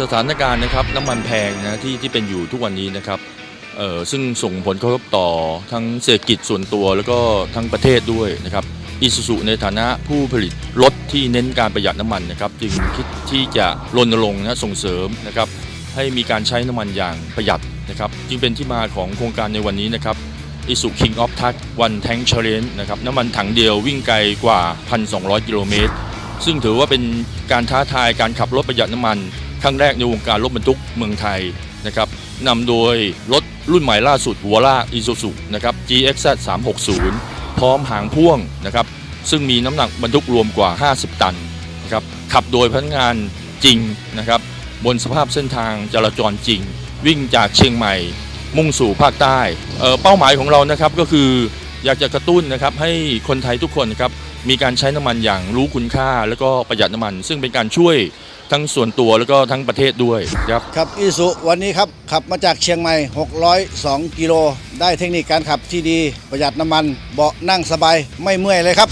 สถานการณ์นะครับน้ำมันแพงนะที่ที่เป็นอยู่ทุกวันนี้นะครับเออซึ่งส่งผลกระทบต่อทั้งเศรษฐกิจส่วนตัวแล้วก็ทั้งประเทศด้วยนะครับอิสุสุในฐานะผู้ผลิตรถที่เน้นการประหยัดน้ำมันนะครับจึงคิดที่จะรณรงค์นะส่งเสริมนะครับให้มีการใช้น้ำมันอย่างประหยัดนะครับจึงเป็นที่มาของโครงการในวันนี้นะครับอิสุ King of Touch One Tank Challenge นะครับน้ำมันถังเดียววิ่งไกลกว่า 1,200 กิโลเมตรซึ่งถือว่าเป็นการท้าทายการขับรถประหยัดน้ำมัน ครั้งแรกในวงการรถบรรทุกเมืองไทยนะครับนำโดยรถรุ่นใหม่ล่าสุดหัวลาก Isuzu นะครับ GXZ 360 พร้อมหางพ่วงนะครับซึ่งมีน้ำหนักบรรทุกรวมกว่า 50 ตันนะครับขับโดยพนักงานจริงนะครับบนสภาพเส้นทางจราจรจริง วิ่งจากเชียงใหม่ มุ่งสู่ภาคใต้เเป้าหมายของเรานะครับก็คืออยากจะกระตุ้นนะครับให้คนไทยทุกคนนะครับมีการใช้น้ำมันอย่างรู้คุณค่า แล้วก็ประหยัดน้ำมัน ซึ่งเป็นการช่วย ทั้งส่วนตัวแล้วก็ทั้งประเทศด้วยครับครับอีสุวันนี้ครับขับมาจากเชียงใหม่ 602 กิโล ได้เทคนิคการขับที่ดีประหยัดน้ำมันเบาะนั่งสบายไม่เมื่อยเลยครับ